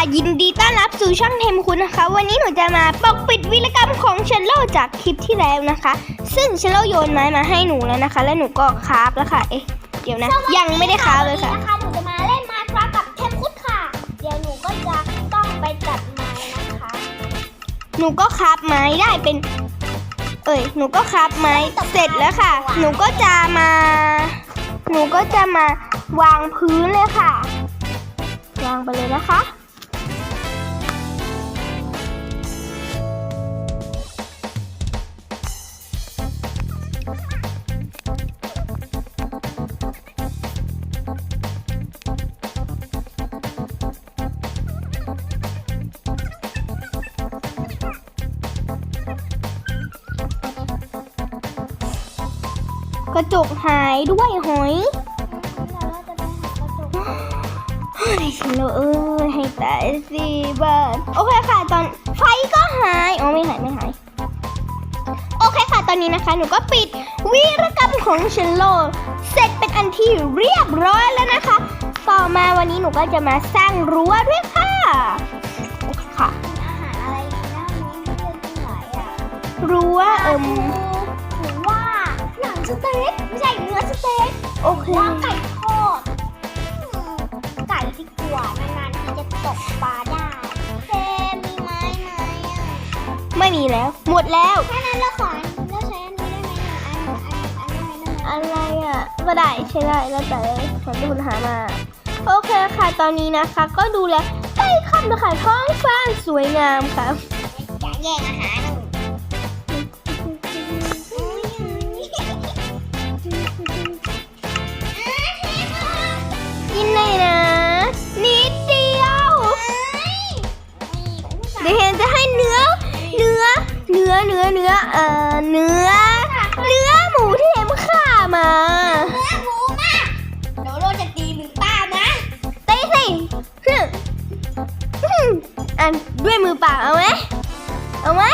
ค่ะยินดีต้อนรับสู่ช่องเทมคุณนะคะ วันนี้หนูจะมาปกปิดวีรกรรมของเชลโลจากคลิปที่แล้วนะคะ ซึ่งเชลโลโยนไม้มาให้หนูแล้วนะคะ แล้วหนูก็คราฟแล้วค่ะ เอ๊ะเดี๋ยวนะยังไม่ได้คราฟเลยค่ะวันนี้นะคะหนูจะมาเล่นมาคราฟกับเทมคุดค่ะ เดี๋ยวหนูก็จะต้องไปตัดไม้นะคะ หนูก็คราฟไม้ได้เป็น เอ้ยหนูก็คราฟไม้เสร็จแล้วค่ะ หนูก็จะมา หนูก็จะมาวางพื้นเลยค่ะวางไปเลยนะคะ ระจกหายด้วยหอยเดี๋ยวเราจะไปหากระจกเฮ้ยฉันเอ้ยให้ตายสิบ้านโอเคค่ะตอนไฟก็หายอ๋อไม่หายไม่หายโอเคค่ะตอนนี้นะคะหนูก็ปิดวีรกรรมของเชนโล เสร็จเป็นอันที่เรียบร้อยแล้วนะคะ ต่อมาวันนี้หนูก็จะมาสร้างรั้วด้วยค่ะโอเคค่ะอาหารอะไรนะมีเรื่องที่ไหนอะรั้วเอิมหรือว่าหนัง สเต็กไม่ใช่เนื้อสเต็กโอเคว่าไก่ทอดอืมไก่ที่กว่านานๆที่จะตกปลาได้เฟมมีไม้ไหมอะไม่มีแล้ว หมดแล้ว ถ้านั้นเราขอเราใช้อันนี้ได้ไหมอะอันอันอันนี้ได้ไหมอะไรอะก็ได้ใช้ได้แล้วแต่คนที่คุณหามา โอเคค่ะตอนนี้นะคะ ก็ดูแลใกล้ค่ำนะคะท้องฟ้าสวยงามค่ะอย่าแย่งอาหาร เนื้อเนื้อเอ่อเนื้อ เนื้อหมูที่เฮมฆ่ามาเนื้อหมูมากเดี๋ยวเราจะตีหนึ่งป้านะตีสิฮึ่มฮึ่มอันด้วยมือเปล่าเอาไหมเอาไหม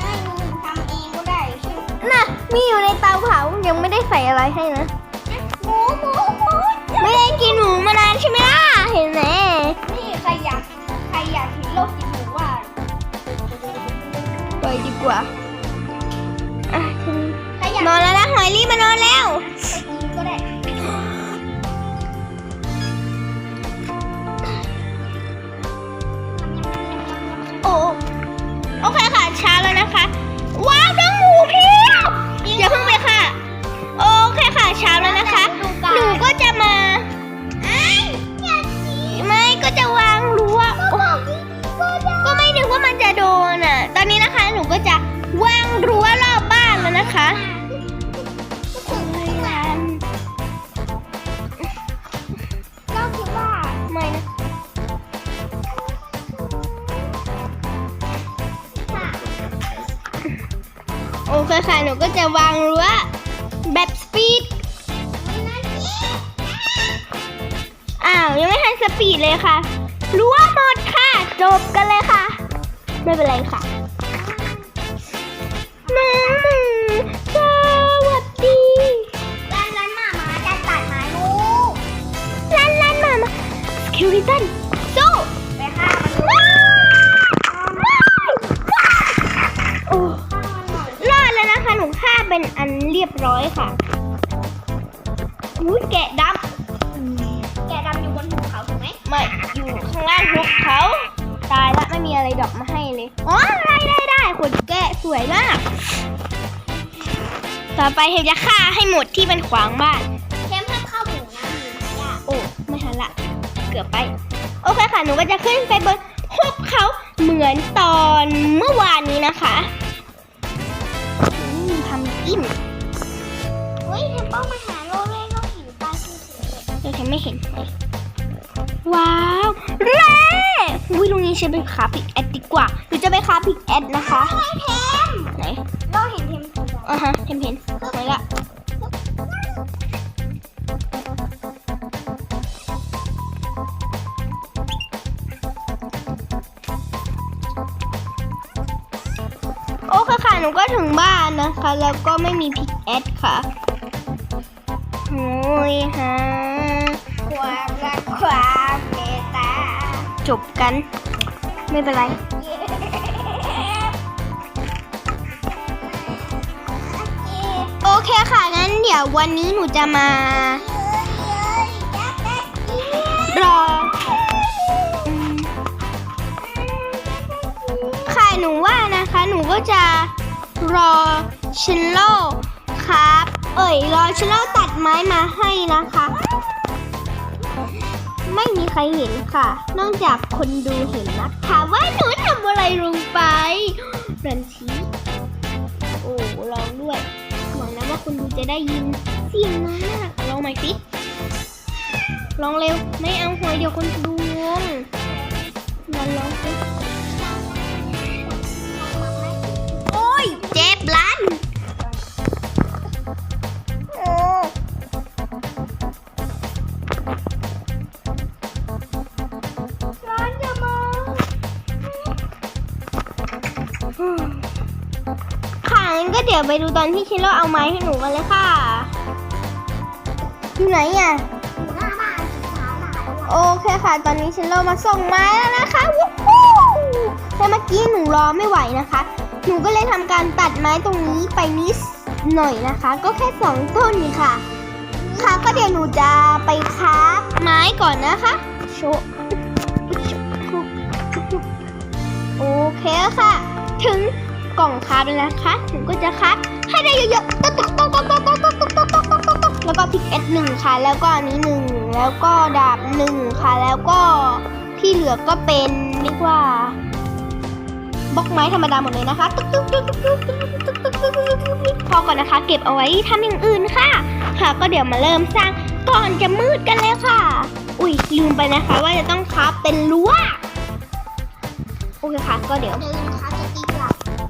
ให้หนูทำเองก็ได้ใช่ไหมน่ะมีอยู่ในเตาเผายังไม่ได้ใส่อะไรให้นะ หมูหมูหมูไม่ได้กินหมูมานานใช่ไหมล่ะเห็นไหมนี่ใครอยากใครอยากเห็นโลกกินหมูว่า ไปดีกว่า น ปีดเลยค่ะรั้วหมดค่ะจบกันเลยค่ะ ไม่เป็นไรค่ะน้องหมูสวัสดีร้านร้านหมามาจะตัดไม้ลูกลันลันหมามาสกิลิตันสู้ไปฆ่ามันว้าโอ้รอดแล้วนะคะหนูฆ่าเป็นอันเรียบร้อยค่ะอุ้ยแกะด ข้างล่างภูเขา ตายละไม่มีอะไรดอกมาให้เลย อ๋อได้ได้ได้ขนแกะสวยมาก ต่อไปเฮมจะฆ่าให้หมดที่มันขวางบ้านเข้มห้ามเข้าหมูนะหมูไม่ได้โอ้ไม่ทันละ เกือบไป โอเคค่ะ หนูก็จะขึ้นไปบนหุบเขาเหมือนตอนเมื่อวานนี้นะคะอืมทำกินเฮ้ยเทมเป้ามาหาโลเล่ก็หิวตายคือเสียเลยเดี๋ยวฉันไม่เห็นเลย ว้าวเร่อุ้ยตรงนี้ฉันไปคาพิกแอดดีกว่าหนูจะไปคาพิกแอดนะคะไอ้เทมไหนเราเห็นเทมถูกไหมอ่าฮะเห็นเห็นไหนละโอเคค่ะหนูก็ถึงบ้านนะคะ แล้วก็ไม่มีพิกแอดค่ะโอ้ยฮะความรักความเมตตาจบ กัน ไม่เป็นไร โอเคค่ะ งั้นเดี๋ยววันนี้หนูจะมา รอ ค่ะหนูว่านะคะ หนูก็จะรอชินโลครับ เอ่ย รอชินโลตัดไม้มาให้นะคะ ไม่มีใครเห็นค่ะ นอกจากคนดูเห็นนะคะว่าหนูทำอะไรลงไปรันชีโอ้ลองด้วยหวังนะว่าคนดูจะได้ยินเสียงน้อยมากลองใหม่สิลองเร็ว ไม่เอาหัวเดี๋ยวคนดูงงลองลองสิโอ้ยเจ็บลัน ค่ะงั้นก็เดี๋ยวไปดูตอนที่ชิโร่เอาไม้ให้หนูกันเลยค่ะ อยู่ไหนอะโอเคค่ะ ตอนนี้ฉันเรามาส่งไม้แล้วนะคะวู้ฮู้แต่เมื่อกี้หนูรอไม่ไหวนะคะ หนูก็เลยทำการตัดไม้ตรงนี้ไปนิดหน่อยนะคะ ก็แค่สองต้นนี่ค่ะ ค่ะก็เดี๋ยวหนูจะไปค้าบไม้ก่อนนะคะโชะโอเคค่ะ ถึง กล่องคาบแล้วนะคะหนูก็จะคับให้ได้เยอะๆต๊กต๊กต๊กต๊กต๊กต๊กต๊กต๊กต๊กต๊กต๊กต๊กแล้วก็พิกเอสหนึ่งค่ะ แล้วก็อันนี้หนึ่งแล้วก็ดาบหนึ่งค่ะ แล้วก็ที่เหลือก็เป็นเรียกว่าบล็อกไม้ธรรมดาหมดเลยนะคะตุ๊กตุ๊กตุ๊กตุ๊กตุ๊กตุ๊กตุ๊กตุ๊กตุ๊กตุ๊กพอก่อนนะคะ เก็บเอาไว้ทำอย่างอื่นค่ะ ค่ะก็เดี๋ยวมาเริ่มสร้างก่อนจะมืดกันเลยค่ะ อุ้ยลืมไปนะคะ ว่าจะต้องคับเป็นรั้วโอเคค่ะ ก็เดี๋ยว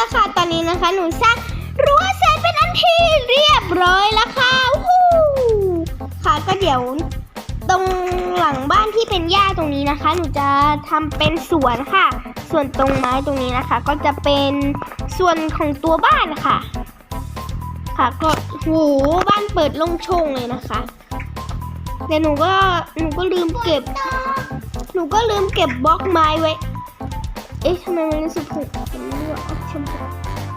อเคค่ะ ตอนนี้นะคะหนูสร้างรั้วเสร็จเป็นอันที่เรียบร้อยแล้วค่ะวู้ค่ะก็เดี๋ยวตรงหลังบ้านที่เป็นหญ้าตรงนี้นะคะ หนูจะทำเป็นสวนค่ะ ส่วนตรงไม้ตรงนี้นะคะ ก็จะเป็นส่วนของตัวบ้านค่ะ ค่ะก็โหบ้านเปิดโล่งโชงเลยนะคะแต่หนูก็หนูก็ลืมเก็บ หนูก็ลืมเก็บบล็อกไม้ไว้ เอ๊ะทำไมมันรู้สึกถูกผมไม่รู้อะชมพู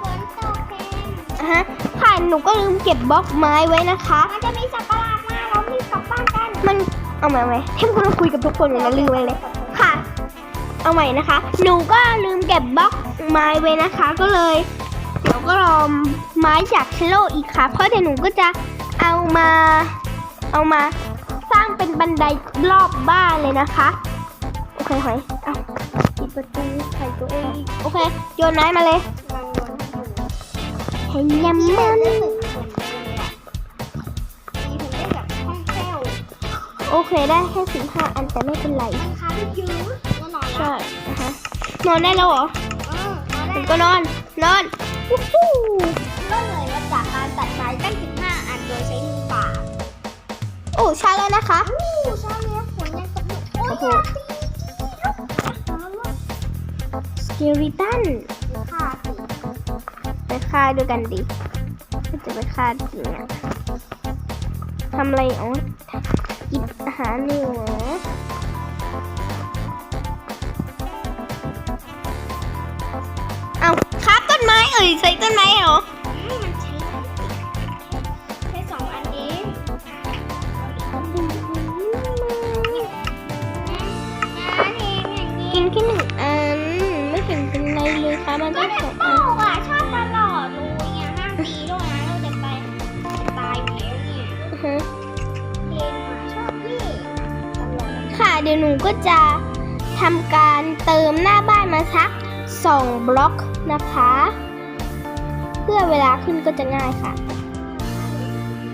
ฝนตกเองอะฮะค่ะหนูก็ลืมเก็บบล็อกไม้ไว้นะคะ มันจะมีสัตว์ประหลาดมาเรารีบกลับบ้านกัน มันเอาใหม่ไหมเทมกำลังคุยกับทุกคนอยู่นะลืมไปเลยค่ะ เอาใหม่นะคะ หนูก็ลืมเก็บบล็อกไม้ไว้นะคะ ก็เลยเดี๋ยวก็รอไม้จากเชลโลอีกค่ะ เพราะเดี๋ยวหนูก็จะเอามา เอามา สร้างเป็นบันไดรอบบ้านเลยนะคะ โอเคหอยเอา ปิดประตูใส่ตัวเองอีกโอเค โยนไม้มาเลยมันวนอยู่ให้ยำมันรู้สึกเหมือนเดิมเลยอะมีถึงได้แบบคล่องแคล่วโอเคได้แค่สิบห้าอันแต่ไม่เป็นไรมันค้าได้เยอะแน่นอนใช่ละนะคะนอนได้แล้วเหรอเออมาผได้มก็นอน นอนวู้ฮู้ก็เลยว่าจากการตัดไม้ตั้ง 15 อันโดยใช้มือเปล่า โอ้ใช่แล้วนะคะ อู้ชาเนี้ยฝนยังตกอยู่โอ้ยโอ้โหอย่า คิริตันไปฆ่าดูกันดิจะไปฆ่าจริงอะทำอะไรอ๋อกินอาหารเหนือเอาคาบต้นไม้เอ่ยใช้ต้นไม้เหรอ มันก็ต้องเด็สกอันอะชอบตลอดเลยอะห้าปีด้วยนะเราจะไปตายอยู่แล้วเนี่ยอือฮะเพลงอะชอบพี่ตลอดค่ะเดี๋ยวหนูก็จะทำการเติมหน้าบ้านมาสักสองบล็อกนะคะ เพื่อเวลาขึ้นก็จะง่ายค่ะ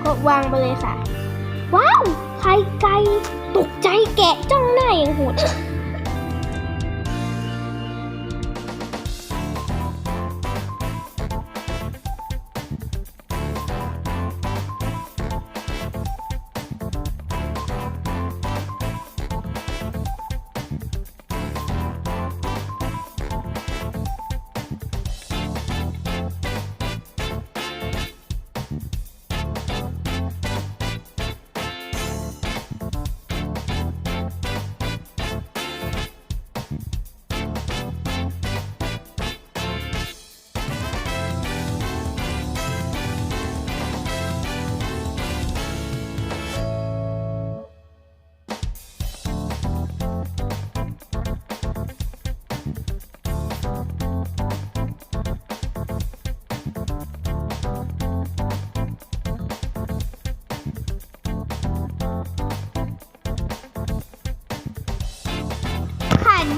ก็วางไปเลยค่ะ ว้าวไข่ไก่ตกใจแกะจ้องหน้าอย่างโหด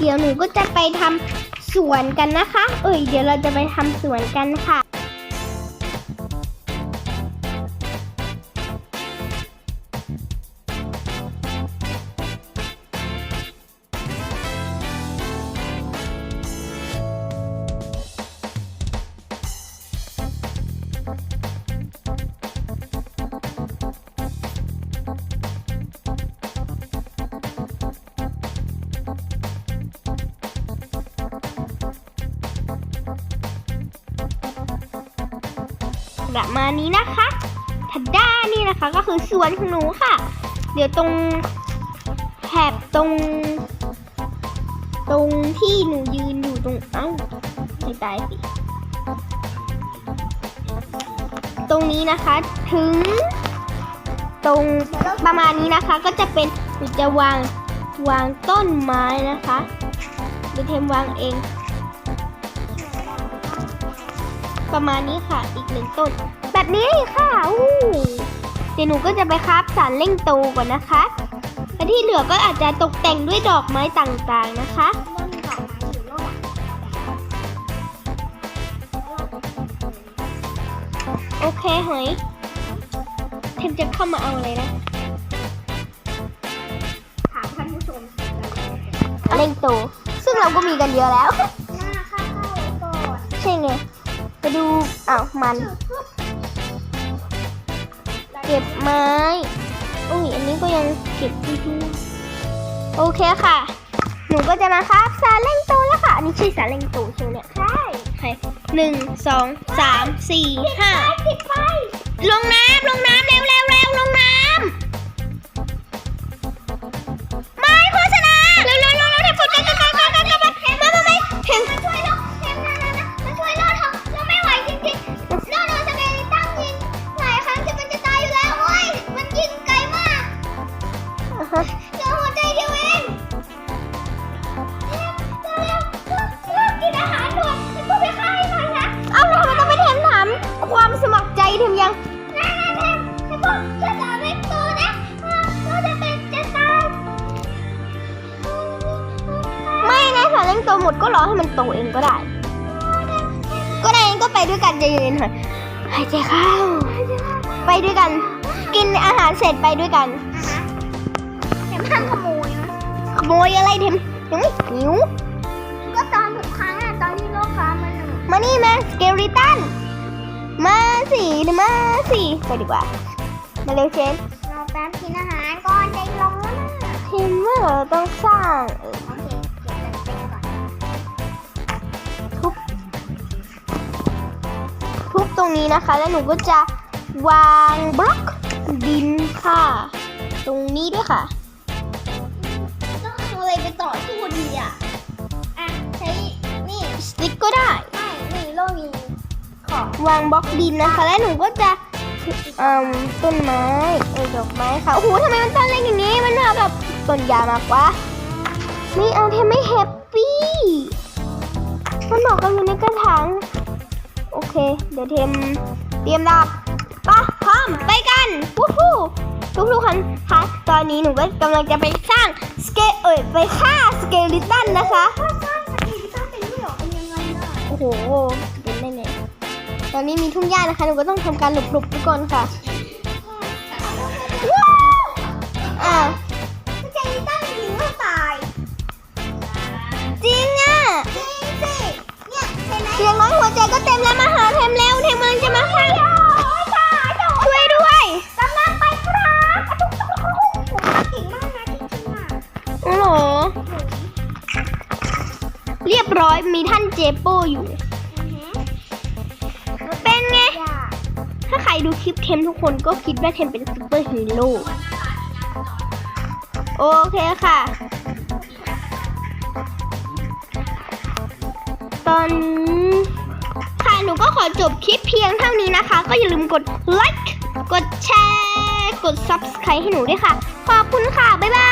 เดี๋ยวหนูก็จะไปทำสวนกันนะคะ เอ้ย เดี๋ยวเราจะไปทำสวนกันค่ะ ประมาณนี้นะคะทัดด้านี่นะคะก็คือสวนของหนูค่ะ เดี๋ยวตรงแถบตรง ตรงที่หนูยืนอยู่ตรงเอ้าไม่ตายสิตรงนี้นะคะถึง ตรงประมาณนี้นะคะก็จะเป็นหนูจะวางวางต้นไม้นะคะเดี๋ยวเทมวางเอง ประมาณนี้ค่ะอีกหนึ่งต้น แบบนี้เลยค่ะอู้เดี๋ยวหนูก็จะไปคราฟสารเร่งโตก่อนนะคะและที่เหลือก็อาจจะตกแต่งด้วยดอกไม้ต่างๆนะคะเริ่มมีดอกไม้อยู่โลกโอเคหอยเทมจะเข้ามาเอาอะไรนะถามท่านผู้ชมเร่งโต ซึ่งเราก็มีกันเยอะแล้วหน้าข้าวก่อนใช่ไง ไปดูอ้าวมัน เก็บไม้อุ้ยอันนี้ก็ยังเก็บไม่ดูโอเคค่ะ หนูก็จะมาครับสาเร่งโตแล้วค่ะอันนี้ชื่อสาเร่งโตใช่ไหมเนี่ยใช่ใช่หนึ่งสองสามสี่ห้าปิดไฟลงน้ำลงน้ำเร็วเร็วเร็วลงน้ำ เหลือหัวใจเดียวเองเร็วเร็วเร็วเร็วกินอาหารด่วนมันพูดไปฆ่าให้หน่อยนะเอาทำไมต้องไปเทมถามความสมัครใจเทมยังนะนะเทมให้พวกช่วยสาวเล็กตัวนะเราจะเป็นจะตายไม่นะสาเร่งโตหมดก็รอให้มันโตเองก็ได้ ก็ได้ก็ไปด้วยกันใจเย็นๆหน่อยหายใจเข้า ไปด้วยกัน กินอาหารเสร็จไปด้วยกัน โมยอะไรเทมยังไม่หิว ก็ตอนทุกครั้งอะตอนที่โลกฟ้ามันอะมานี่มาสเกลิตัน มาสิมาสิไปดีกว่า มาเร็วเชนรอแป๊บกินอาหารก่อนใจร้อนอะเชนว่าเราต้องสร้างเออโอเคเก็บเงินเป็นก่อนทุบทุบตรงนี้นะคะ แล้วหนูก็จะวางบล็อกดินค่ะ ตรงนี้ด้วยค่ะ ต้องเอาอะไรไปต่อสู้ดีอะ อะ ใช้นี่สติ๊กก็ได้ไม่นี่โลมีค่ะวางบล็อกดินนะคะ แล้วหนูก็จะเอ่มต้นไม้เออดอกไม้ค่ะ โอ้โหทำไมมันต้นเล็กอย่างนี้ มันเหมาะกับต้นยามากกว่าไม่เอาเทมไม่แฮปปี้มันเหมาะกับอยู่ในกระถางโอเค เดี๋ยวเทมเตรียมดาบปะพร้อมไปกัน วู้ฮู้ ทุกๆคนคะตอนนี้หนูก็กำลังจะไปสร้างสเกเอ่ยไปฆ่าสเกลิตันนะคะถ้าสร้างสกีลิตันเป็นด้วยเหรอเป็นยังไงน่ะโอ้โหเป็นได้เลยตอนนี้มีทุ่งหญ้านะคะหนูก็ต้องทำการหลบๆทุกคนค่ะว้าวอ่าสกีลิตันถึงก็ตายจริงอะจริงสิเนี่ยเห็นไหมอย่างน้อยหัวใจก็เต็มแล้วมาหาเทมแล้วเทมมันจะมาฆ่า เรียบร้อยมีท่านเจโป้อยู่ เป็นไง ถ้าใครดูคลิปเทมทุกคนก็คิดว่าเทมเป็นซูเปอร์ฮีโร่โอเคค่ะ ตอนค่ะหนูก็ขอจบคลิปเพียงเท่านี้นะคะ ก็อย่าลืมกดไลค์กดแชร์ กด Subscribe ให้หนูด้วยค่ะ ขอบคุณค่ะ บ๊ายบาย